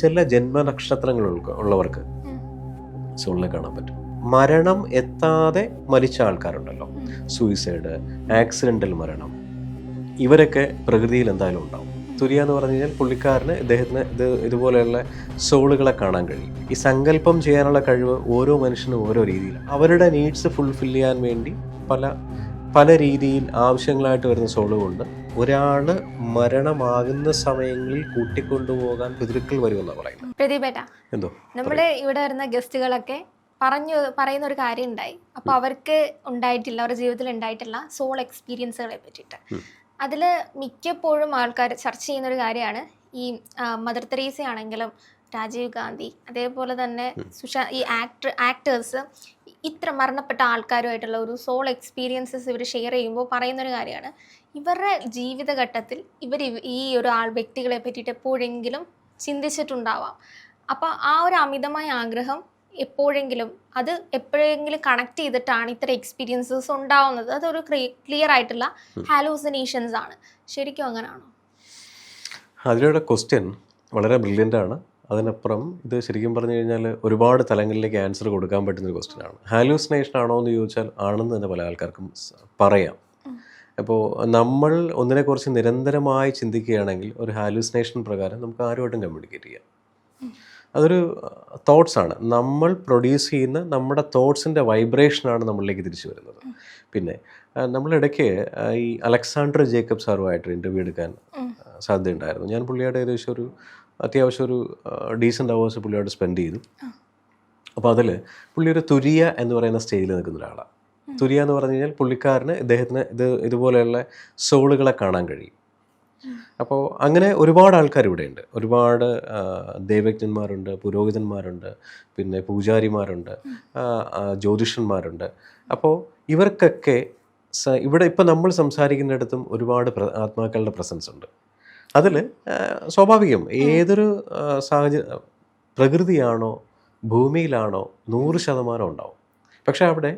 ചില ജന്മനക്ഷത്രങ്ങൾ ഉള്ള- ഉള്ളവർക്ക് സോളിനെ കാണാൻ പറ്റും. മരണം എത്താതെ മരിച്ച ആൾക്കാരുണ്ടല്ലോ. സൂയിസൈഡ് ആക്സിഡന്റൽ മരണം. ഇവരൊക്കെ പ്രകൃതിയിൽ എന്തായാലും ഉണ്ടാവും. തുര്യ എന്ന് പറഞ്ഞു കഴിഞ്ഞാൽ പുള്ളിക്കാരന് ഇദ്ദേഹത്തിന് ഇത് ഇതുപോലെയുള്ള സോളുകളെ കാണാൻ കഴിയും. ഈ സങ്കല്പം ചെയ്യാനുള്ള കഴിവ് ഓരോ മനുഷ്യനും ഓരോ രീതിയിലാണ് അവരുടെ നീഡ്സ് ഫുൾഫിൽ ചെയ്യാൻ വേണ്ടി പല പല രീതിയിൽ ആവശ്യങ്ങളായിട്ട് വരുന്ന സോളുകൊണ്ട് ഒരാൾ മരണമാകുന്ന സമയങ്ങളിൽ കൂട്ടിക്കൊണ്ടുപോകാൻ പിതൃക്കൾ വരുമെന്നാണ് പറയുന്നത്. പ്രദീപേട്ട എന്തോ? നമ്മുടെ ഇവിടെ വരുന്ന ഗസ്റ്റുകളൊക്കെ പറഞ്ഞു പറയുന്ന ഒരു കാര്യം ഉണ്ടായി അപ്പൊ അവർക്ക് ഉണ്ടായിട്ടില്ല അവരുടെ ജീവിതത്തിൽ ഉണ്ടായിട്ടില്ല സോൾ എക്സ്പീരിയൻസുകളെ പറ്റിയിട്ട്. അതിൽ മിക്കപ്പോഴും ആൾക്കാർ ചർച്ച ചെയ്യുന്ന ഒരു കാര്യമാണ് ഈ മദർ തെരേസ ആണെങ്കിലും രാജീവ് ഗാന്ധി അതേപോലെ തന്നെ സുഷാ ഈ ആക്ടർ ആക്ടേഴ്സ് ഇത്ര മരണപ്പെട്ട ആൾക്കാരുമായിട്ടുള്ള ഒരു സോൾ എക്സ്പീരിയൻസസ് ഇവർ ഷെയർ ചെയ്യുമ്പോൾ പറയുന്നൊരു കാര്യമാണ്. ഇവരുടെ ജീവിതഘട്ടത്തിൽ ഇവർ ഈ ഒരു ആൾ വ്യക്തികളെ പറ്റിയിട്ട് എപ്പോഴെങ്കിലും ചിന്തിച്ചിട്ടുണ്ടാവാം. അപ്പോൾ ആ ഒരു അമിതമായ ആഗ്രഹം എപ്പോഴെങ്കിലും അത് എപ്പോഴെങ്കിലും കണക്ട് ചെയ്തിട്ടാണ് ഇത്ര എക്സ്പീരിയൻസസ് ഉണ്ടാവുന്നത്. അതൊരു ക്ലിയർ ആയിട്ടുള്ള ഹാലൂസിനേഷൻസ് ആണ്. ശരിക്കും അങ്ങനെയാണോ അതിലൂടെ ക്വസ്റ്റ്യൻ വളരെ ബ്രില്യന്റ് ആണ്. അതിനപ്പുറം ഇത് ശരിക്കും പറഞ്ഞു കഴിഞ്ഞാൽ ഒരുപാട് തലങ്ങളിലേക്ക് ആൻസർ കൊടുക്കാൻ പറ്റുന്ന ഒരു ക്വസ്റ്റ്യൻ ആണ്. ഹാലൂസിനേഷൻ ആണോ എന്ന് ചോദിച്ചാൽ ആണെന്ന് തന്നെ പല ആൾക്കാർക്കും പറയാം. അപ്പോൾ നമ്മൾ ഒന്നിനെക്കുറിച്ച് നിരന്തരമായി ചിന്തിക്കുകയാണെങ്കിൽ ഒരു ഹാലൂസിനേഷൻ പ്രകാരം നമുക്ക് ആരുമായിട്ടും കമ്മ്യൂണിക്കേറ്റ് ചെയ്യാം. അതൊരു തോട്ട്സ് ആണ്. നമ്മൾ പ്രൊഡ്യൂസ് ചെയ്യുന്ന നമ്മുടെ തോട്ട്സിന്റെ വൈബ്രേഷനാണ് നമ്മളിലേക്ക് തിരിച്ചു വരുന്നത്. പിന്നെ നമ്മളിടയ്ക്ക് ഈ അലക്സാണ്ടർ ജേക്കബ് സാറുമായിട്ട് ഇന്റർവ്യൂ എടുക്കാൻ. സാധ്യതയുണ്ടായിരുന്നു. ഞാൻ പുള്ളിയുടെ ഏകദേശം ഒരു അത്യാവശ്യം ഒരു ഡീസന്റ് അവേഴ്സ് പുള്ളിയോട് സ്പെൻഡ് ചെയ്തു. അപ്പോൾ അതിൽ പുള്ളി ഒരു തുരിയ എന്ന് പറയുന്ന സ്റ്റേജിൽ നിൽക്കുന്ന ഒരാളാണ്. തുരിയ എന്ന് പറഞ്ഞു കഴിഞ്ഞാൽ പുള്ളിക്കാരന് ഇദ്ദേഹത്തിന് ഇത് ഇതുപോലെയുള്ള സോളുകളെ കാണാൻ കഴിയും. അപ്പോൾ അങ്ങനെ ഒരുപാട് ആൾക്കാർ ഇവിടെയുണ്ട്. ഒരുപാട് ദേവജ്ഞന്മാരുണ്ട് പുരോഹിതന്മാരുണ്ട് പിന്നെ പൂജാരിമാരുണ്ട് ജ്യോതിഷന്മാരുണ്ട്. അപ്പോൾ ഇവർക്കൊക്കെ ഇവിടെ ഇപ്പം നമ്മൾ സംസാരിക്കുന്നിടത്തും ഒരുപാട് ആത്മാക്കളുടെ പ്രസൻസ് ഉണ്ട്. അതിൽ സ്വാഭാവികം ഏതൊരു സാഹചര്യ പ്രകൃതിയാണോ ഭൂമിയിലാണോ നൂറ് ശതമാനം ഉണ്ടാവും. പക്ഷേ അവിടെ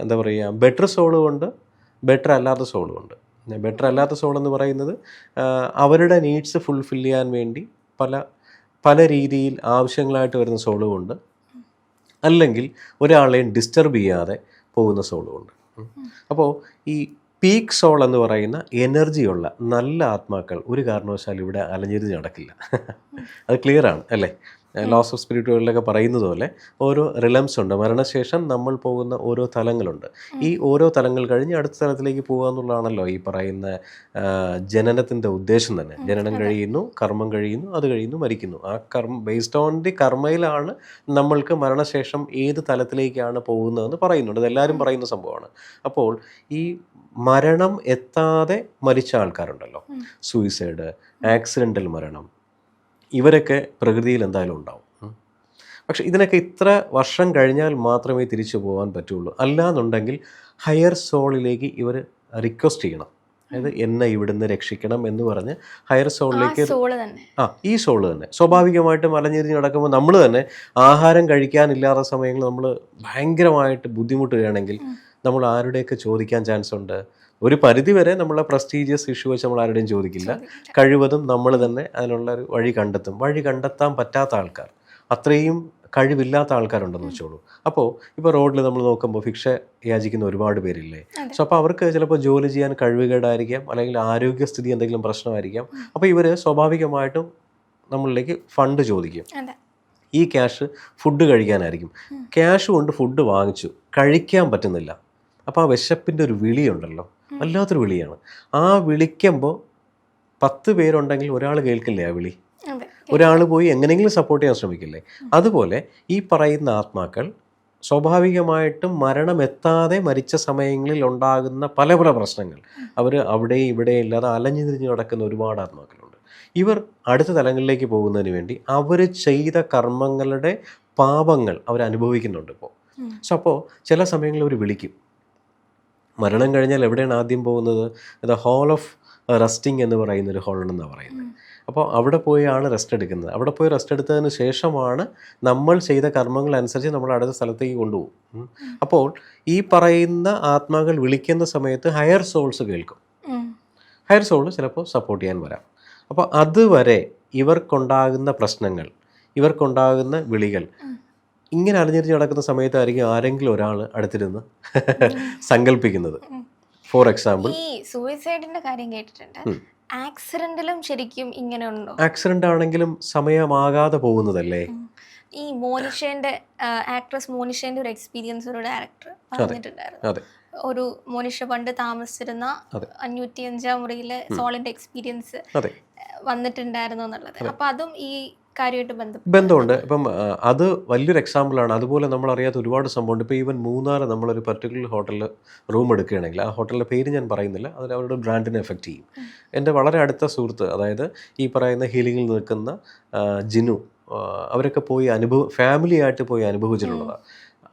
എന്താ പറയുക ബെറ്റർ സോളും ഉണ്ട് ബെറ്റർ അല്ലാത്ത സോളും ഉണ്ട് ബെറ്റർ അല്ലാത്ത സോൾ എന്ന് പറയുന്നത് അവരുടെ നീഡ്സ് ഫുൾഫിൽ ചെയ്യാൻ വേണ്ടി പല പല രീതിയിൽ ആവശ്യങ്ങളായിട്ട് വരുന്ന സോളും ഉണ്ട് അല്ലെങ്കിൽ ഒരാളെയും ഡിസ്റ്റർബ് ചെയ്യാതെ പോകുന്ന സോളും ഉണ്ട് അപ്പോൾ ഈ പീക്ക് സോൾ എന്ന് പറയുന്ന എനർജിയുള്ള നല്ല ആത്മാക്കൾ ഒരു കാരണവശാലും ഇവിടെ അലഞ്ഞിരിഞ്ഞ് നടക്കില്ല. അത് ക്ലിയർ ആണ് അല്ലേ? ലോസ് ഓഫ് സ്പിരിറ്റുകളിലൊക്കെ പറയുന്നത് പോലെ ഓരോ റിലംസ് ഉണ്ട്. മരണശേഷം നമ്മൾ പോകുന്ന ഓരോ തലങ്ങളുണ്ട്. ഈ ഓരോ തലങ്ങൾ കഴിഞ്ഞ് അടുത്ത തലത്തിലേക്ക് പോകുക എന്നുള്ളതാണല്ലോ ഈ പറയുന്ന ജനനത്തിന്റെ ഉദ്ദേശം തന്നെ. ജനനം കഴിയുന്നു കർമ്മം കഴിയുന്നു അത് കഴിയുന്നു മരിക്കുന്നു. ആ കർമ്മ ബേസ്ഡ് ഓൺ ദി കർമ്മയിലാണ് നമ്മൾക്ക് മരണശേഷം ഏത് തലത്തിലേക്കാണ് പോകുന്നതെന്ന് പറയുന്നുണ്ട്. അതെല്ലാവരും പറയുന്ന സംഭവമാണ്. അപ്പോൾ ഈ മരണം എത്താതെ മരിച്ച ആൾക്കാരുണ്ടല്ലോ. സൂയിസൈഡ് ആക്സിഡന്റൽ മരണം ഇവരൊക്കെ പ്രകൃതിയിൽ എന്തായാലും ഉണ്ടാവും. പക്ഷെ ഇതിനൊക്കെ ഇത്ര വർഷം കഴിഞ്ഞാൽ മാത്രമേ തിരിച്ചു പോകാൻ പറ്റുള്ളൂ. അല്ലാന്നുണ്ടെങ്കിൽ ഹയർ സോളിലേക്ക് ഇവർ റിക്വസ്റ്റ് ചെയ്യണം. അതായത് എന്നെ ഇവിടുന്ന് രക്ഷിക്കണം എന്ന് പറഞ്ഞ് ഹയർ സോളിലേക്ക് ആ ഈ സോൾ തന്നെ. സ്വാഭാവികമായിട്ടും മലഞ്ഞിരിഞ്ഞ് നടക്കുമ്പോൾ നമ്മൾ തന്നെ ആഹാരം കഴിക്കാനില്ലാത്ത സമയങ്ങളിൽ നമ്മൾ ഭയങ്കരമായിട്ട് ബുദ്ധിമുട്ടുകയാണെങ്കിൽ നമ്മൾ ആരുടെയൊക്കെ ചോദിക്കാൻ ചാൻസ് ഉണ്ട്? ഒരു പരിധി വരെ നമ്മളെ പ്രസ്റ്റീജിയസ് ഇഷ്യൂ വെച്ച് നമ്മൾ ആരുടെയും ചോദിക്കില്ല. കഴിവതും നമ്മൾ തന്നെ അതിനുള്ള ഒരു വഴി കണ്ടെത്തും. വഴി കണ്ടെത്താൻ പറ്റാത്ത ആൾക്കാർ. അത്രയും കഴിവില്ലാത്ത ആൾക്കാരുണ്ടെന്ന് വെച്ചോളൂ. അപ്പോൾ ഇപ്പോൾ റോഡിൽ നമ്മൾ നോക്കുമ്പോൾ ഭിക്ഷ യാചിക്കുന്ന ഒരുപാട് പേരില്ലേ? സോ അപ്പോൾ അവർക്ക് ചിലപ്പോൾ ജോലി ചെയ്യാൻ കഴിവുകേടായിരിക്കാം അല്ലെങ്കിൽ ആരോഗ്യസ്ഥിതി എന്തെങ്കിലും പ്രശ്നമായിരിക്കാം. അപ്പോൾ ഇവർ സ്വാഭാവികമായിട്ടും നമ്മളിലേക്ക് ഫണ്ട് ചോദിക്കും. ഈ ക്യാഷ് ഫുഡ് കഴിക്കാനായിരിക്കും. ക്യാഷ് കൊണ്ട് ഫുഡ് വാങ്ങിച്ചു കഴിക്കാൻ പറ്റുന്നില്ല. അപ്പോൾ ആ വിശപ്പിന്റെ ഒരു വിളിയുണ്ടല്ലോ. വല്ലാത്തൊരു വിളിയാണ്. ആ വിളിക്കുമ്പോൾ പത്ത് പേരുണ്ടെങ്കിൽ ഒരാൾ കേൾക്കില്ലേ ആ വിളി? ഒരാൾ പോയി എങ്ങനെയെങ്കിലും സപ്പോർട്ട് ചെയ്യാൻ ശ്രമിക്കില്ലേ? അതുപോലെ ഈ പറയുന്ന ആത്മാക്കൾ സ്വാഭാവികമായിട്ടും മരണമെത്താതെ മരിച്ച സമയങ്ങളിൽ ഉണ്ടാകുന്ന പല പല പ്രശ്നങ്ങൾ. അവർ അവിടെ ഇവിടെ ഇല്ലാതെ അലഞ്ഞു തിരിഞ്ഞ് നടക്കുന്ന ഒരുപാട് ആത്മാക്കളുണ്ട്. ഇവർ അടുത്ത തലങ്ങളിലേക്ക് പോകുന്നതിന് വേണ്ടി അവർ ചെയ്ത കർമ്മങ്ങളുടെ പാപങ്ങൾ അവർ അനുഭവിക്കുന്നുണ്ട് ഇപ്പോൾ സോ അപ്പോൾ ചില സമയങ്ങളിൽ അവർ വിളിക്കും. മരണം കഴിഞ്ഞാൽ എവിടെയാണ് ആദ്യം പോകുന്നത്? ദ ഹോൾ ഓഫ് റെസ്റ്റിംഗ് എന്ന് പറയുന്ന ഒരു ഹോൾ ഉണ്ടെന്നാണ് പറയുന്നത്. അപ്പോൾ അവിടെ പോയാണ് റെസ്റ്റ് എടുക്കുന്നത്. അവിടെ പോയി റെസ്റ്റ് എടുത്തതിന് ശേഷമാണ് നമ്മൾ ചെയ്ത കർമ്മങ്ങൾ അനുസരിച്ച് നമ്മൾ അടുത്ത സ്ഥലത്തേക്ക് കൊണ്ടുപോകും. അപ്പോൾ ഈ പറയുന്ന ആത്മാകൾ വിളിക്കുന്ന സമയത്ത് ഹയർ സോൾസ് കേൾക്കും. ഹയർ സോൾ ചിലപ്പോൾ സപ്പോർട്ട് ചെയ്യാൻ വരാം. അപ്പോൾ അതുവരെ ഇവർക്കുണ്ടാകുന്ന പ്രശ്നങ്ങൾ ഇവർക്കുണ്ടാകുന്ന വിളികൾ ഇങ്ങനെ അറിഞ്ഞിരിച്ച് നടക്കുന്ന സമയത്തായിരിക്കും ആരെങ്കിലും ഒരാൾ അടുത്തിരുന്ന് സങ്കല്പിക്കുന്നത്. ഫോർ എക്സാമ്പിൾ ഈ സൂയിസൈഡിന്റെ കാര്യം കേട്ടിട്ടുണ്ട്. ആക്സിഡന്റിലും ശരിക്കും ഇങ്ങനെ ഉണ്ടോ? ആക്സിഡന്റ് ആണെങ്കിലും സമയമാകാതെ പോകുന്നതല്ലേ? ഈ മോനിഷേന്റെ ആക്ട്രസ് മോനിഷേന്റെ ഒരു എക്സ്പീരിയൻസ് ഒരു ഡയറക്ടർ പറഞ്ഞിട്ടുണ്ടായിരുന്നു. ഒരു മോനിഷ പണ്ട് താമസിച്ചിരുന്ന. അഞ്ഞൂറ്റി അഞ്ചാം മുറിയിലെ സോളിന്റെ എക്സ്പീരിയൻസ് വന്നിട്ടുണ്ടായിരുന്നു എന്നുള്ളത്. അപ്പൊ അതും ഈ കാര്യമായിട്ട് ബന്ധമുണ്ട്. ഇപ്പം അത് വലിയൊരു എക്സാമ്പിളാണ് അതുപോലെ നമ്മൾ അറിയാത്ത ഒരുപാട് സംഭവമുണ്ട്. ഇപ്പോൾ ഈവൻ മൂന്നാർ നമ്മളൊരു പർട്ടിക്കുലർ ഹോട്ടലിൽ റൂം എടുക്കുകയാണെങ്കിൽ ആ ഹോട്ടലിന്റെ പേര് ഞാൻ പറയുന്നില്ല. അതിൽ അവരുടെ ബ്രാൻഡിനെ എഫക്റ്റ് ചെയ്യും. എന്റെ വളരെ അടുത്ത സുഹൃത്ത് അതായത് ഈ പറയുന്ന ഹീലിങ്ങിൽ നിൽക്കുന്ന ജിനു അവരൊക്കെ പോയി അനുഭവ ഫാമിലി ആയിട്ട് പോയി അനുഭവിച്ചിട്ടുള്ളതാണ്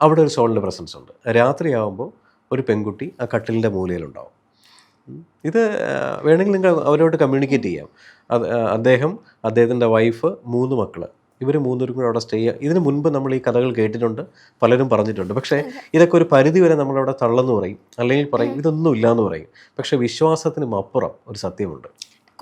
അവിടെ ഒരു സോളിന്റെ പ്രസൻസ് ഉണ്ട്. രാത്രിയാവുമ്പോൾ ഒരു പെൺകുട്ടി ആ കട്ടിലിന്റെ മൂലയിലുണ്ടാവും. ഇത് വേണമെങ്കിൽ നിങ്ങൾ അവരോട് കമ്മ്യൂണിക്കേറ്റ് ചെയ്യാം. അദ്ദേഹം അദ്ദേഹത്തിന്റെ വൈഫ് മൂന്ന് മക്കൾ ഇവർ മൂന്നുപേരും കൂടെ അവിടെ സ്റ്റേ ചെയ്യുക ഇതിന് മുൻപ് നമ്മൾ ഈ കഥകൾ കേട്ടിട്ടുണ്ട്. പലരും പറഞ്ഞിട്ടുണ്ട്. പക്ഷേ ഇതൊക്കെ ഒരു പരിധി വരെ നമ്മളവിടെ തള്ളെന്ന് പറയും. അല്ലെങ്കിൽ പറയും ഇതൊന്നും ഇല്ലയെന്ന് പറയും. പക്ഷേ വിശ്വാസത്തിനും അപ്പുറം ഒരു സത്യമുണ്ട്.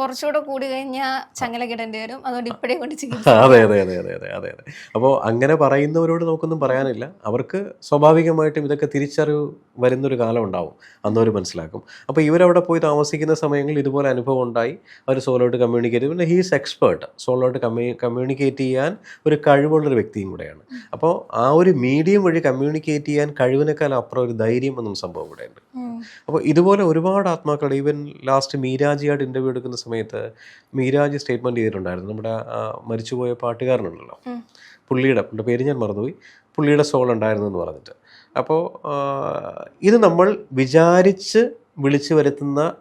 കുറച്ചുകൂടെ കൂടി കഴിഞ്ഞാൽ ചങ്ങല കിടേണ്ടി വരും. അതുകൊണ്ട് ഇപ്പോഴേ കൊണ്ട് അതെ അതെ അതെ അതെ അതെ അതെ അതെ. അപ്പോൾ അങ്ങനെ പറയുന്നവരോട് നമുക്കൊന്നും പറയാനില്ല. അവർക്ക് സ്വാഭാവികമായിട്ടും ഇതൊക്കെ തിരിച്ചറിവ് വരുന്നൊരു കാലം ഉണ്ടാവും. അന്നവർ മനസ്സിലാക്കും. അപ്പോൾ ഇവരവിടെ പോയി താമസിക്കുന്ന സമയങ്ങളിൽ ഇതുപോലെ അനുഭവം ഉണ്ടായി. അവർ സോളോട്ട് കമ്മ്യൂണിക്കേറ്റ് പിന്നെ ഹീസ് എക്സ്പേർട്ട് സോളോട്ട് കമ്മ്യൂ കമ്മ്യൂണിക്കേറ്റ് ചെയ്യാൻ ഒരു കഴിവുള്ളൊരു വ്യക്തിയും കൂടെയാണ്. അപ്പോൾ ആ ഒരു മീഡിയം വഴി കമ്മ്യൂണിക്കേറ്റ് ചെയ്യാൻ കഴിവിനേക്കാൾ അപ്പുറം ഒരു ധൈര്യം എന്നും സംഭവം കൂടെയുണ്ട് ഉം. അപ്പോൾ ഇതുപോലെ ഒരുപാട് ആത്മാക്കളുടെ ഈവൻ ലാസ്റ്റ് മീരാജിയായിട്ട് ഇന്റർവ്യൂ എടുക്കുന്ന സമയത്ത് മീരാജി സ്റ്റേറ്റ്മെന്റ് ചെയ്തിട്ടുണ്ടായിരുന്നു. നമ്മുടെ മരിച്ചുപോയ പാട്ടുകാരനുണ്ടല്ലോ. പുള്ളിയുടെ പുള്ളിയുടെ പേര് ഞാൻ മറന്നുപോയി. പുള്ളിയുടെ സോൾ ഉണ്ടായിരുന്നു എന്ന് പറഞ്ഞിട്ട്. അപ്പോൾ ഇത് നമ്മൾ വിചാരിച്ച് വിളിച്ചു വരുത്തുന്ന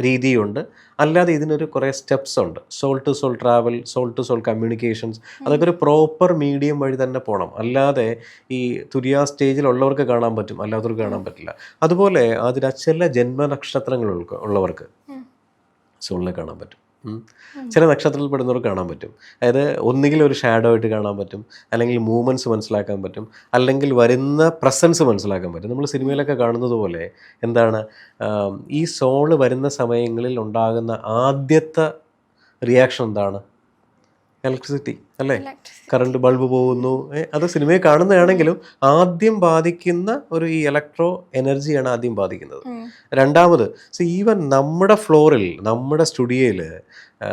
രീതിയുണ്ട്. അല്ലാതെ ഇതിനൊരു കുറേ സ്റ്റെപ്സ് ഉണ്ട്. Soul to soul travel soul to soul communications അതൊക്കെ ഒരു പ്രോപ്പർ മീഡിയം വഴി തന്നെ പോകണം അല്ലാതെ ഈ തുരിയ സ്റ്റേജിലുള്ളവർക്ക് കാണാൻ പറ്റും അല്ലാത്തവർക്ക് കാണാൻ പറ്റില്ല. അതുപോലെ അതിൽ ചില ജന്മനക്ഷത്രങ്ങൾ ഉള്ള- ഉള്ളവർക്ക്. സോളിനെ കാണാൻ പറ്റും. ചില നക്ഷത്രത്തിൽ പെടുന്നവർക്ക് കാണാൻ പറ്റും. അതായത് ഒന്നുകിൽ ഒരു ഷാഡോ ആയിട്ട് കാണാൻ പറ്റും അല്ലെങ്കിൽ മൂവ്മെന്റ്സ് മനസ്സിലാക്കാൻ പറ്റും അല്ലെങ്കിൽ വരുന്ന പ്രസൻസ് മനസ്സിലാക്കാൻ പറ്റും. നമ്മൾ സിനിമയിലൊക്കെ കാണുന്നത് പോലെ എന്താണ് ഈ സോൾ വരുന്ന സമയങ്ങളിൽ ഉണ്ടാകുന്ന ആദ്യത്തെ റിയാക്ഷൻ എന്താണ്? ഇലക്ട്രിസിറ്റി അല്ലേ. കറണ്ട് ബൾബ് പോകുന്നു. അത് സിനിമയെ കാണുന്നതാണെങ്കിലും ആദ്യം ബാധിക്കുന്ന ഒരു ഈ ഇലക്ട്രോ എനർജിയാണ് ആദ്യം ബാധിക്കുന്നത്. രണ്ടാമത് സോ ഈവൻ നമ്മുടെ ഫ്ലോറിൽ നമ്മുടെ സ്റ്റുഡിയോയിൽ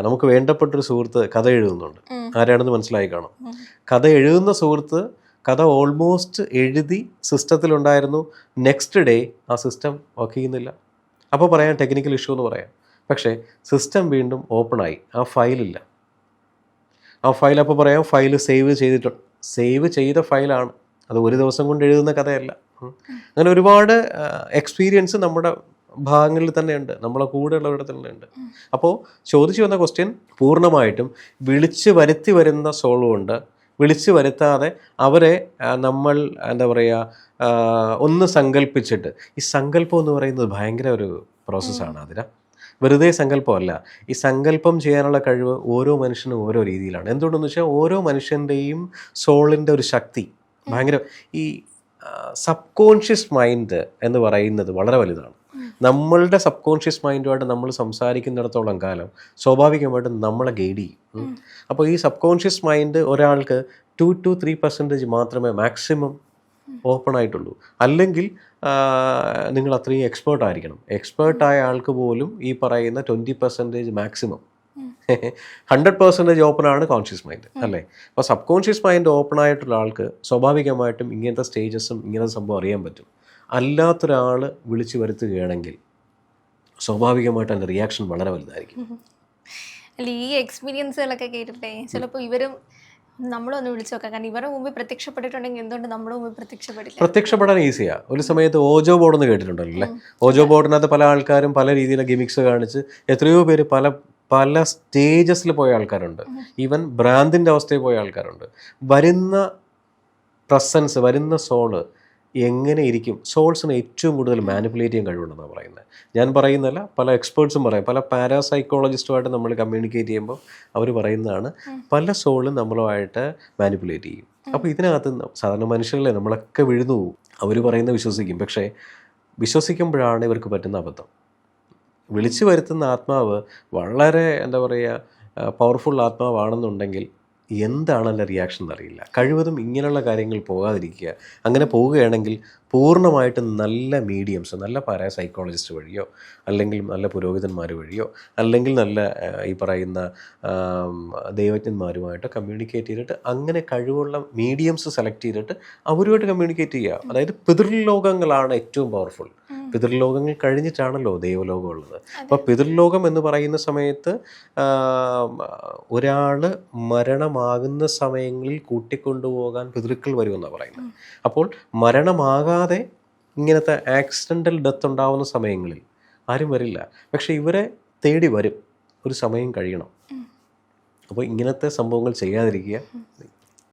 നമുക്ക് വേണ്ടപ്പെട്ടൊരു സുഹൃത്ത് കഥ എഴുതുന്നുണ്ട്. ആരാണെന്ന് മനസ്സിലായി കാണും. കഥ എഴുതുന്ന സുഹൃത്ത് കഥ ഓൾമോസ്റ്റ് എഴുതി സിസ്റ്റത്തിലുണ്ടായിരുന്നു നെക്സ്റ്റ് ഡേ ആ സിസ്റ്റം വർക്ക് ചെയ്യുന്നില്ല. അപ്പോൾ പറയാം ടെക്നിക്കൽ ഇഷ്യൂ എന്ന് പറയാം. പക്ഷേ സിസ്റ്റം വീണ്ടും ഓപ്പണായി ആ ഫയലില്ല ആ ഫയൽ അപ്പോൾ പറയാം ഫയൽ സേവ് ചെയ്തിട്ടുണ്ട് സേവ് ചെയ്ത ഫയലാണ് അത് ഒരു ദിവസം കൊണ്ട് എഴുതുന്ന കഥയല്ല. അങ്ങനെ ഒരുപാട് എക്സ്പീരിയൻസ് നമ്മുടെ ഭാഗങ്ങളിൽ തന്നെ ഉണ്ട് നമ്മളെ കൂടെയുള്ളവരുടെ തന്നെ ഉണ്ട് അപ്പോൾ ചോദിച്ചു വന്ന ക്വസ്റ്റ്യൻ പൂർണമായിട്ടും വിളിച്ച് വരുത്തി വരുന്ന സോളുണ്ട് വിളിച്ച് വരുത്താതെ അവരെ നമ്മൾ എന്താ പറയുക ഒന്ന് സങ്കല്പിച്ചിട്ട് ഈ സങ്കല്പം എന്ന് പറയുന്നത് ഭയങ്കര ഒരു പ്രോസസ്സാണ് അതിന്. വെറുതെ സങ്കല്പമല്ല. ഈ സങ്കല്പം ചെയ്യാനുള്ള കഴിവ് ഓരോ മനുഷ്യനും ഓരോ രീതിയിലാണ്. എന്തുകൊണ്ടെന്ന് വെച്ചാൽ ഓരോ മനുഷ്യന്റെയും സോളിന്റെ ഒരു ശക്തി ഭയങ്കര ഈ സബ് കോൺഷ്യസ് മൈൻഡ് എന്ന് പറയുന്നത് വളരെ വലുതാണ്. നമ്മളുടെ സബ് കോൺഷ്യസ് മൈൻഡുമായിട്ട് നമ്മൾ സംസാരിക്കുന്നിടത്തോളം കാലം സ്വാഭാവികമായിട്ടും നമ്മളെ ഗൈഡ് ചെയ്യും. അപ്പോൾ ഈ സബ് കോൺഷ്യസ് മൈൻഡ് ഒരാൾക്ക് ടു ടു ത്രീ പെർസെന്റേജ് മാത്രമേ മാക്സിമം ഓപ്പൺ ആയിട്ടുള്ളൂ അല്ലെങ്കിൽ നിങ്ങൾ അത്രയും എക്സ്പേർട്ട് ആയിരിക്കണം. എക്സ്പേർട്ട് ആയ ആൾക്ക് പോലും ഈ പറയുന്ന twenty percentage maximum hundred percentage open ആണ് കോൺഷ്യസ് മൈൻഡ് അല്ലേ? അപ്പോൾ സബ് കോൺഷ്യസ് മൈൻഡ് ഓപ്പൺ ആയിട്ടുള്ള ആൾക്ക് സ്വാഭാവികമായിട്ടും ഇങ്ങനത്തെ സ്റ്റേജസും ഇങ്ങനത്തെ സംഭവം അറിയാൻ പറ്റും. അല്ലാത്തൊരാൾ വിളിച്ചു വരുത്തുകയാണെങ്കിൽ സ്വാഭാവികമായിട്ട് അതിന്റെ റിയാക്ഷൻ വളരെ വലുതായിരിക്കും. അല്ല ഈ എക്സ്പീരിയൻസുകളൊക്കെ കേട്ടിട്ടേ ചിലപ്പോൾ ഇവരും നമ്മളൊന്ന് വിളിച്ചു നോക്കാം. കാരണം ഇവരുടെ മുമ്പ് പ്രത്യക്ഷപ്പെട്ടിട്ടുണ്ടെങ്കിൽ എന്തുകൊണ്ട് നമ്മുടെ മുമ്പിൽ പ്രത്യക്ഷപ്പെടില്ല? പ്രത്യക്ഷപ്പെടാൻ ഈസിയാണ് ഒരു സമയത്ത് ഓജോ ബോർഡ് എന്ന് കേട്ടിട്ടുണ്ടല്ലോ അല്ലേ? ഓജോ ബോർഡിനകത്ത് പല ആൾക്കാരും പല രീതിയിലെ ഗിമിക്സ് കാണിച്ച് എത്രയോ പേര് പല പല സ്റ്റേജസിൽ പോയ ആൾക്കാരുണ്ട്. ഈവൻ ബ്രാൻഡിന്റെ അവസ്ഥയിൽ പോയ ആൾക്കാരുണ്ട്. വരുന്ന പ്രസൻസ് വരുന്ന സോൾ എങ്ങനെ ഇരിക്കും സോൾസിന് ഏറ്റവും കൂടുതൽ മാനിപ്പുലേറ്റ് ചെയ്യാൻ കഴിവുണ്ടെന്നാണ് പറയുന്നത്. ഞാൻ പറയുന്നല്ല പല എക്സ്പേർട്സും പറയും. പല പാരാസൈക്കോളജിസ്റ്റുമായിട്ട് നമ്മൾ കമ്മ്യൂണിക്കേറ്റ് ചെയ്യുമ്പോൾ അവർ പറയുന്നതാണ് പല സോളും നമ്മളുമായിട്ട് മാനിപ്പുലേറ്റ് ചെയ്യും. അപ്പോൾ ഇതിനകത്ത് സാധാരണ മനുഷ്യരല്ലേ നമ്മളൊക്കെ വിഴുന്നു പോകും അവർ പറയുന്ന വിശ്വസിക്കും. പക്ഷേ വിശ്വസിക്കുമ്പോഴാണ് ഇവർക്ക് പറ്റുന്ന അബദ്ധം. വിളിച്ചു വരുത്തുന്ന ആത്മാവ് വളരെ എന്താ പറയുക പവർഫുൾ ആത്മാവാണെന്നുണ്ടെങ്കിൽ എന്താണ് എന്റെ റിയാക്ഷൻ എന്നറിയില്ല കഴിവതും ഇങ്ങനെയുള്ള കാര്യങ്ങൾ പോകാതിരിക്കുക. അങ്ങനെ പോവുകയാണെങ്കിൽ പൂർണമായിട്ടും നല്ല മീഡിയംസ് നല്ല പരാ സൈക്കോളജിസ്റ്റ് വഴിയോ അല്ലെങ്കിൽ നല്ല പുരോഹിതന്മാർ വഴിയോ അല്ലെങ്കിൽ നല്ല ഈ പറയുന്ന ദൈവജ്ഞന്മാരുമായിട്ട് കമ്മ്യൂണിക്കേറ്റ് ചെയ്തിട്ട് അങ്ങനെ കഴിവുള്ള മീഡിയംസ് സെലക്ട് ചെയ്തിട്ട് അവരുമായിട്ട് കമ്മ്യൂണിക്കേറ്റ് ചെയ്യുക. അതായത് പിതൃലോകങ്ങളാണ് ഏറ്റവും പവർഫുൾ പിതൃലോകങ്ങൾ കഴിഞ്ഞിട്ടാണല്ലോ ദൈവലോകം ഉള്ളത്. അപ്പോൾ പിതൃലോകം എന്ന് പറയുന്ന സമയത്ത് ഒരാൾ മരണമാകുന്ന സമയങ്ങളിൽ കൂട്ടിക്കൊണ്ടുപോകാൻ പിതൃക്കൾ വരുമെന്നാണ് പറയുന്നത്. അപ്പോൾ മരണമാകാതെ ഇങ്ങനത്തെ ആക്സിഡന്റൽ ഡെത്ത് ഉണ്ടാവുന്ന സമയങ്ങളിൽ ആരും വരില്ല. പക്ഷേ ഇവരെ തേടി വരും. ഒരു സമയം കഴിയണം. അപ്പോൾ ഇങ്ങനത്തെ സംഭവങ്ങൾ ചെയ്യാതിരിക്കുക.